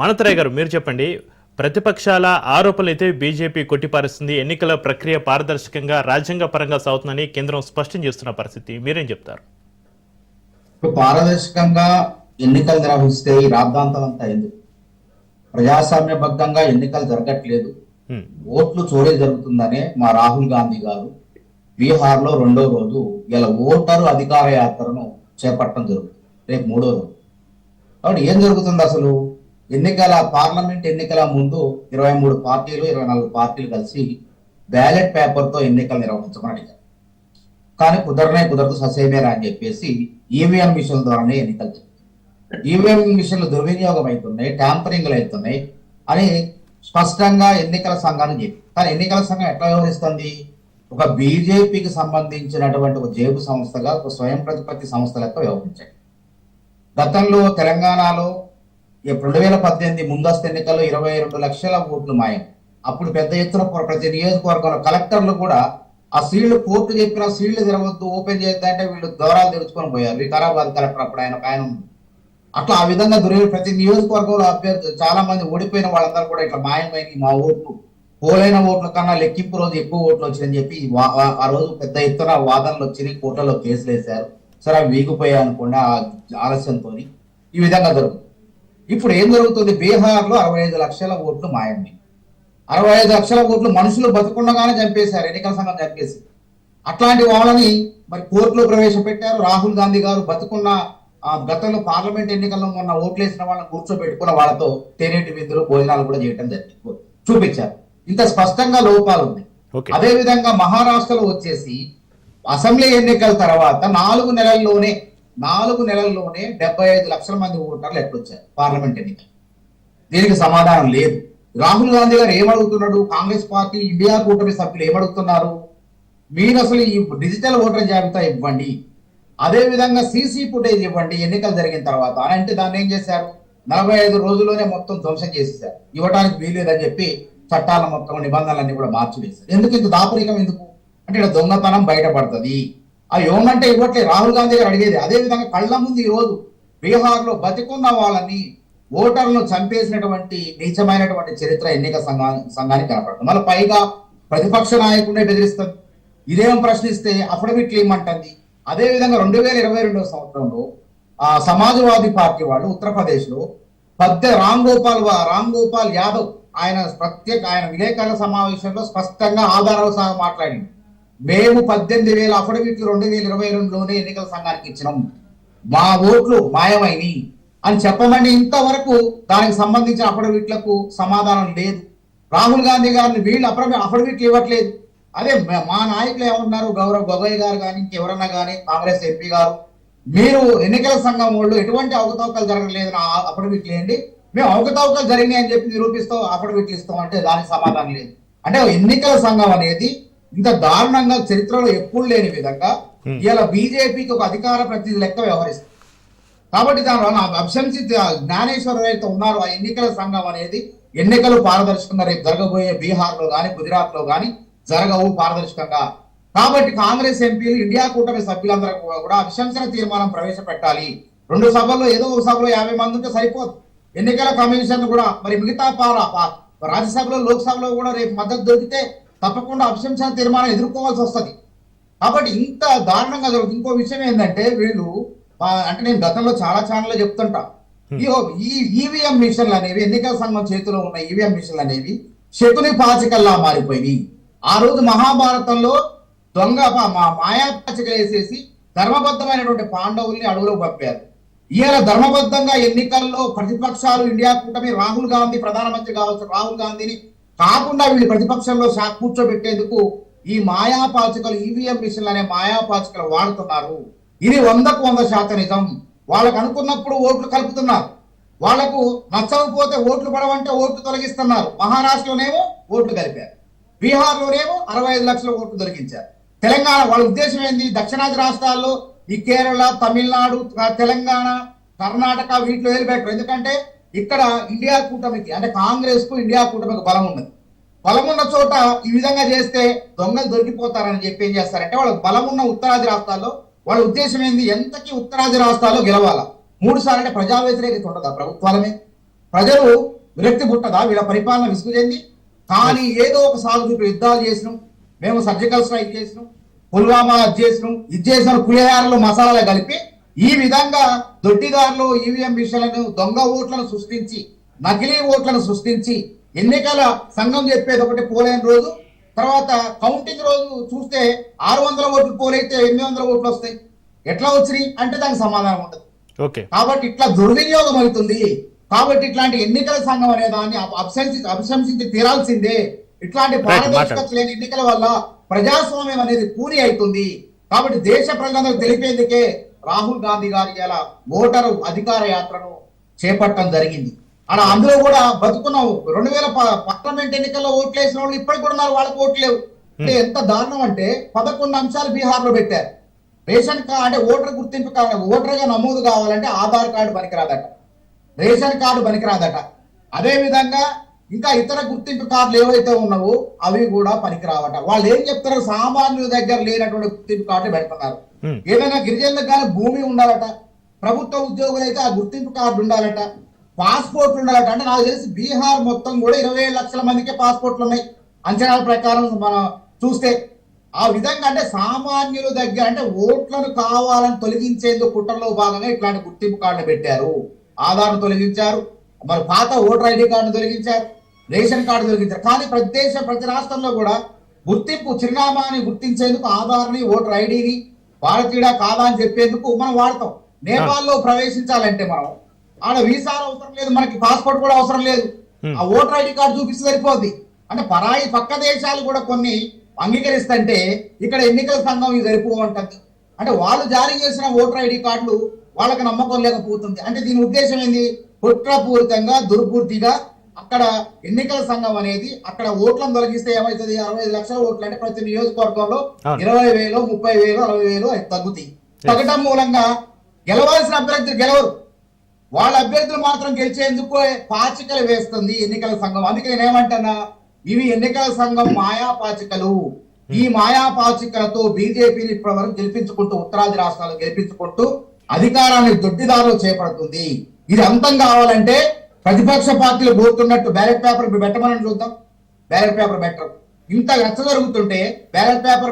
మానతరాయ్ గారు మీరు చెప్పండి. ప్రతిపక్షాల ఆరోపణలు అయితే బీజేపీ కొట్టిపారుస్తుంది. ఎన్నికల ప్రక్రియ పారదర్శకంగా రాజ్యాంగ పరంగా సాగుతుందని కేంద్రం స్పష్టం చేస్తున్న పరిస్థితి. మీరేం చెప్తారు? పారదర్శకంగా ఎన్నికలు నిర్వహిస్తే ఈ రాద్ధాంతం అంతా ఎందుకు? ప్రజాస్వామ్యబద్ధంగా ఎన్నికలు జరగట్లేదు. ఓట్లు చోరీ జరుగుతుందనే మా రాహుల్ గాంధీ గారు బీహార్లో రెండో రోజు ఇలా ఓటరు అధికార యాత్రను చేపట్టడం జరుగుతుంది. రేపు మూడో రోజు. కాబట్టి ఏం జరుగుతుంది అసలు? ఎన్నికల పార్లమెంట్ ఎన్నికల ముందు ఇరవై మూడు పార్టీలు ఇరవై నాలుగు పార్టీలు కలిసి బ్యాలెట్ పేపర్తో ఎన్నికలు నిర్వహించమని అడిగారు. కానీ కుదరనే కుదరదు ససేమేరా అని చెప్పేసి ఈవీఎం మిషన్ల ద్వారానే ఎన్నికలు ఈవీఎం మిషన్లు దుర్వినియోగం అవుతున్నాయి ట్యాంపరింగ్లు అవుతున్నాయి అని స్పష్టంగా ఎన్నికల సంఘాన్ని చెప్పి. కానీ ఎన్నికల సంఘం ఎట్లా వ్యవహరిస్తుంది? ఒక బీజేపీకి సంబంధించినటువంటి ఒక జేబు సంస్థగా ఒక స్వయం ప్రతిపత్తి సంస్థ లెక్క వ్యవహరించాయి గతంలో తెలంగాణలో రెండు వేల పద్దెనిమిది ముందస్తు ఎన్నికల్లో ఇరవై రెండు లక్షల ఓట్లు మాయం. అప్పుడు పెద్ద ఎత్తున ప్రతి నియోజకవర్గంలో కలెక్టర్లు కూడా ఆ సీళ్ళు కోర్టు చెప్పిన సీళ్ళు తెరవద్దు ఓపెన్ చేద్దంటే వీళ్ళు దూరాలు తెరుచుకొని పోయారు. వికారాబాద్ కలెక్టర్ అప్పుడు ఆయన పైన ఉంది. అట్లా ఆ విధంగా దుర్వి ప్రతి నియోజకవర్గంలో అభ్యర్థి చాలా మంది ఓడిపోయిన వాళ్ళందరూ కూడా ఇట్లా మాయమైంది. మా ఓట్లు పోలైన ఓట్ల కన్నా లెక్కింపు రోజు ఎక్కువ ఓట్లు వచ్చాయని చెప్పి ఆ రోజు పెద్ద ఎత్తున వాదనలు వచ్చినాయి కోర్టులో కేసులు వేశారు సరే అవి వీగిపోయాయి అనుకోండి ఆ ఆలస్యంతో ఈ విధంగా జరుగుతుంది. ఇప్పుడు ఏం జరుగుతుంది? బీహార్లో అరవై ఐదు లక్షల ఓట్లు మాయండి. అరవై ఐదు లక్షల ఓట్లు మనుషులు బతుకుండగానే చంపేశారు ఎన్నికల సంఘం చంపేసి. అట్లాంటి వాళ్ళని మరి కోర్టులో ప్రవేశపెట్టారు. రాహుల్ గాంధీ గారు బతుకున్న ఆ, గతంలో పార్లమెంట్ ఎన్నికల్లో మొన్న ఓట్లు వేసిన వాళ్ళని కూర్చోబెట్టుకున్న వాళ్ళతో తేనేటి విందులు భోజనాలు కూడా చేయడం జరిగింది. చూపించారు. ఇంత స్పష్టంగా లోపాలు ఉన్నాయి. అదే విధంగా మహారాష్ట్రలో వచ్చేసి అసెంబ్లీ ఎన్నికల తర్వాత నాలుగు నెలల్లోనే నాలుగు నెలల్లోనే డెబ్బై ఐదు లక్షల మంది ఓటర్లు ఎట్లొచ్చారు పార్లమెంట్ ఎన్నిక దీనికి సమాధానం లేదు. రాహుల్ గాంధీ గారు ఏమడుగుతున్నాడు? కాంగ్రెస్ పార్టీ ఇండియా కూటమి సభ్యులు ఏమడుగుతున్నారు? మీరు అసలు ఈ డిజిటల్ ఓటర్ జాబితా ఇవ్వండి. అదే విధంగా సీసీ ఫుటేజ్ ఇవ్వండి ఎన్నికలు జరిగిన తర్వాత. అని అంటే దాన్ని ఏం చేశారు? నలభై ఐదు రోజుల్లోనే మొత్తం ధ్వంసం చేసేసారు ఇవ్వడానికి వీలేదని చెప్పి చట్టాల మొత్తం నిబంధనలన్నీ కూడా మార్చివేశారు. ఎందుకు ఇంత దాపరికం ఎందుకు? అంటే ఇక్కడ దొంగతనం బయటపడుతుంది. ఆ ఇవ్వమంటే ఇవ్వట్లేదు రాహుల్ గాంధీ గారు అడిగేది. అదే విధంగా కళ్ళ ముందు ఈ రోజు బతికున్న వాళ్ళని ఓటర్లను చంపేసినటువంటి నీచమైనటువంటి చరిత్ర ఎన్నిక సంఘా సంఘానికి కనపడుతుంది. మళ్ళీ పైగా ప్రతిపక్ష నాయకుడే బెదిరిస్తుంది. ఇదేం ప్రశ్నిస్తే అఫిడవిట్లు ఇమ్మంటుంది. అదేవిధంగా రెండు వేల ఇరవై రెండవ సంవత్సరంలో ఆ సమాజ్వాదీ పార్టీ వాళ్ళు ఉత్తరప్రదేశ్లో పెద్ద రామ్ గోపాల్ రామ్ గోపాల్ యాదవ్ ఆయన ప్రత్యేక ఆయన విలేకరుల సమావేశంలో స్పష్టంగా ఆధారాలు సహా మాట్లాడింది. మేము పద్దెనిమిది వేల అఫిడవిట్లు రెండు వేల ఇరవై రెండులోనే ఎన్నికల సంఘానికి ఇచ్చినాం. మా ఓట్లు మాయమైనవి అని చెప్పమని ఇంతవరకు దానికి సంబంధించిన అఫిడవిట్లకు సమాధానం లేదు. రాహుల్ గాంధీ గారిని వీళ్ళు అఫిడవి అఫిడవిట్లు ఇవ్వట్లేదు. అదే మా నాయకులు ఏమన్నారు గౌరవ్ గొగోయ్ గారు కానీ ఇంకెవరన్నా కానీ కాంగ్రెస్ ఎంపీ గారు. మీరు ఎన్నికల సంఘం వాళ్ళు ఎటువంటి అవకతవకలు జరగలేదు అఫిడవిట్లు ఏంటి మేము అవకతవకలు జరిగినాయి అని చెప్పి నిరూపిస్తాం అఫిడవిట్లు ఇస్తాం అంటే దానికి సమాధానం లేదు. అంటే ఎన్నికల సంఘం అనేది ఇంత దారుణంగా చరిత్రలో ఎప్పుడు లేని విధంగా ఇలా బీజేపీకి ఒక అధికార ప్రతినిధి లెక్క వ్యవహరిస్తుంది కాబట్టి దానివల్ల అభ్యంసి జ్ఞానేశ్వర అయితే ఉన్నారు ఆ ఎన్నికల సంఘం అనేది ఎన్నికలు పారదర్శకంగా రేపు జరగబోయే బీహార్లో గాని గుజరాత్లో గాని జరగవు పారదర్శకంగా. కాబట్టి కాంగ్రెస్ ఎంపీలు ఇండియా కూటమి సభ్యులందరూ కూడా- అభిశంసన తీర్మానం ప్రవేశపెట్టాలి. రెండు సభల్లో ఏదో ఒక సభలో యాభై మంది ఉంటే సరిపోదు. ఎన్నికల కమిషన్ కూడా మరి మిగతా పాల రాజ్యసభలో లోక్సభలో కూడా రేపు మద్దతు దొరికితే తప్పకుండా అభిశంసన తీర్మానం ఎదుర్కోవాల్సి వస్తది. కాబట్టి ఇంత దారుణంగా జరుగుతుంది. ఇంకో విషయం ఏంటంటే వీళ్ళు అంటే నేను గతంలో చాలా ఛానల్లో చెప్తుంటా. ఈ ఈవీఎం మిషన్లు అనేవి ఎన్నికల సంఘం చేతిలో ఉన్న ఈవీఎం మిషన్లు అనేవి శకుని పాచికల్లా మారిపోయినాయి. ఆ రోజు మహాభారతంలో దొంగ మాయా పాచికలు వేసేసి ధర్మబద్ధమైనటువంటి పాండవుల్ని అడవులకు పంపారు. ఇవాళ ధర్మబద్ధంగా ఎన్నికల్లో ప్రతిపక్షాలు ఇండియా కూటమి రాహుల్ గాంధీ ప్రధానమంత్రి కావచ్చు రాహుల్ గాంధీని కాకుండా వీళ్ళు ప్రతిపక్షంలో కూర్చోబెట్టేందుకు ఈ మాయా పాచికలు ఈవీఎం మిషన్లు అనే మాయా పాచికలు వాడుతున్నారు. ఇది వందకు వంద శాతం నిజం. వాళ్ళకు అనుకున్నప్పుడు ఓట్లు కలుపుతున్నారు. వాళ్ళకు నచ్చకపోతే ఓట్లు పడవంటే ఓట్లు తొలగిస్తున్నారు. మహారాష్ట్రలోనేమో ఓట్లు కలిపారు. బీహార్లోనేమో అరవై ఐదు లక్షల ఓట్లు తొలగించారు తెలంగాణ వాళ్ళ ఉద్దేశం ఏంది? దక్షిణాది రాష్ట్రాల్లో ఈ కేరళ తమిళనాడు తెలంగాణ కర్ణాటక వీటిలో వదిలిపెట్టరు ఎందుకంటే ఇక్కడ ఇండియా కూటమికి అంటే కాంగ్రెస్కు ఇండియా కూటమికి బలం ఉన్నది. బలం ఉన్న చోట ఈ విధంగా చేస్తే దొంగలు దొరికిపోతారని చెప్పి ఏం చేస్తారంటే వాళ్ళకి బలం ఉన్న ఉత్తరాది రాష్ట్రాల్లో వాళ్ళ ఉద్దేశం ఏంది? ఎంతకి ఉత్తరాది రాష్ట్రాల్లో గెలవాలా? మూడు సార్లు అంటే ప్రజా వ్యతిరేకత ఉండదా ప్రభుత్వాలమే ప్రజలు విరక్తి పుట్టదా? వీళ్ళ పరిపాలన విసుగు చెంది? కానీ ఏదో ఒక సాగు చూపి యుద్ధాలు చేసినాం. మేము సర్జికల్ స్ట్రైక్ చేసినాం. పుల్వామా చేసినాం. ఇది చేసిన పులిహారలు మసాలాలు కలిపి ఈ విధంగా దొడ్డిదారులు ఈవీఎం మిషన్లను దొంగ ఓట్లను సృష్టించి నకిలీ ఓట్లను సృష్టించి ఎన్నికల సంఘం చెప్పేది ఒకటి పోలేని రోజు తర్వాత కౌంటింగ్ రోజు చూస్తే ఆరు వందల ఓట్లు పోలైతే ఎనిమిది వందల ఓట్లు వస్తాయి. ఎట్లా వచ్చినాయి? అంటే దానికి సమాధానం ఉండదు. కాబట్టి ఇట్లా దుర్వినియోగం అవుతుంది. కాబట్టి ఇట్లాంటి ఎన్నికల సంఘం అనే దాన్ని అభిశంసి అభిశంసించి తీరాల్సిందే. ఇట్లాంటి పారదర్శకత లేని ఎన్నికల వల్ల ప్రజాస్వామ్యం అనేది పూరి అవుతుంది. కాబట్టి దేశ ప్రజలందరూ తెలిపేందుకే రాహుల్ గాంధీ గారి ఇలా ఓటరు అధికార యాత్రను చేపట్టడం జరిగింది. అలా అందులో కూడా బతుకున్నావు రెండు వేల పార్లమెంట్ ఎన్నికల్లో ఓట్లు వేసిన వాళ్ళు ఇప్పటికి కూడా ఉన్నారు వాళ్ళకి ఓట్లు లేవు అంటే ఎంత దారుణం అంటే పదకొండు అంశాలు బీహార్లో పెట్టారు. రేషన్ కార్డు అంటే ఓటర్ గుర్తింపు కావాలి ఓటర్గా నమోదు కావాలంటే ఆధార్ కార్డు పనికిరాదట. రేషన్ కార్డు పనికిరాదట. అదే విధంగా ఇంకా ఇతర గుర్తింపు కార్డులు ఏవైతే ఉన్నావో అవి కూడా పనికిరావట. వాళ్ళు ఏం చెప్తారు సామాన్యుల దగ్గర లేనటువంటి గుర్తింపు కార్డు పెడుతున్నారు. Hmm. ఏదైనా గిరిజనులకు కానీ భూమి ఉండాలట ప్రభుత్వ ఉద్యోగులు అయితే ఆ గుర్తింపు కార్డు ఉండాలట పాస్పోర్ట్ ఉండాలట. అంటే నాకు తెలిసి బీహార్ మొత్తం కూడా ఇరవై లక్షల మందికే పాస్పోర్ట్లు ఉన్నాయి అంచనాల ప్రకారం మనం చూస్తే. ఆ విధంగా అంటే సామాన్యుల దగ్గర అంటే ఓట్లను కావాలని తొలగించేందుకు కుట్రలో భాగంగా ఇట్లాంటి గుర్తింపు కార్డులు పెట్టారు. ఆధార్ తొలగించారు మరి పాత ఓటర్ ఐడి కార్డు తొలగించారు రేషన్ కార్డు తొలగించారు. కానీ ప్రతి దేశం ప్రతి రాష్ట్రంలో కూడా గుర్తింపు చిరునామాని గుర్తించేందుకు ఆధార్ని ఓటర్ ఐడిని భారతీయుడా కాదా అని చెప్పేందుకు మనం వాడతాం. నేపాల్లో ప్రవేశించాలంటే మనం ఆడ వీసాలు అవసరం లేదు మనకి పాస్పోర్ట్ కూడా అవసరం లేదు. ఆ ఓటర్ ఐడి కార్డు చూపిస్తే సరిపోద్ది. అంటే పరాయి పక్క దేశాలు కూడా కొన్ని అంగీకరిస్తుంటే ఇక్కడ ఎన్నికల సంఘం ఇది సరిపోవంటుంది. అంటే వాళ్ళు జారీ చేసిన ఓటర్ ఐడి కార్డులు వాళ్ళకి నమ్మకం లేకపోతుంది. అంటే దీని ఉద్దేశం ఏంది? కుట్రపూరితంగా దుర్బుద్ధిగా అక్కడ ఎన్నికల సంఘం అనేది అక్కడ ఓట్లను తొలగిస్తే ఏమవుతుంది? అరవై ఐదు లక్షల ఓట్లు అంటే ప్రతి నియోజకవర్గంలో. ఇరవై వేలు ముప్పై వేలు అరవై వేలు తగ్గుతాయి. తగ్గడం మూలంగా గెలవాల్సిన అభ్యర్థులు గెలవరు. వాళ్ళ అభ్యర్థులు మాత్రం గెలిచేందుకు పాచికలు వేస్తుంది ఎన్నికల సంఘం. అందుకే నేను ఏమంటున్నా ఇవి ఎన్నికల సంఘం మాయా పాచికలు. ఈ మాయా పాచికలతో బీజేపీని ఇప్పటి వరకు గెలిపించుకుంటూ ఉత్తరాది రాష్ట్రాలు గెలిపించుకుంటూ అధికారాన్ని దొడ్డిదారులు చేపడుతుంది. ఇది అంతం కావాలంటే ప్రతిపక్ష పార్టీలు కోరుతున్నట్టు బ్యాలెట్ పేపర్ పెట్టమని చూద్దాం. బ్యాలెట్ పేపర్ పెట్టరు. ఇంత రచ్చ జరుగుతుంటే బ్యాలెట్ పేపర్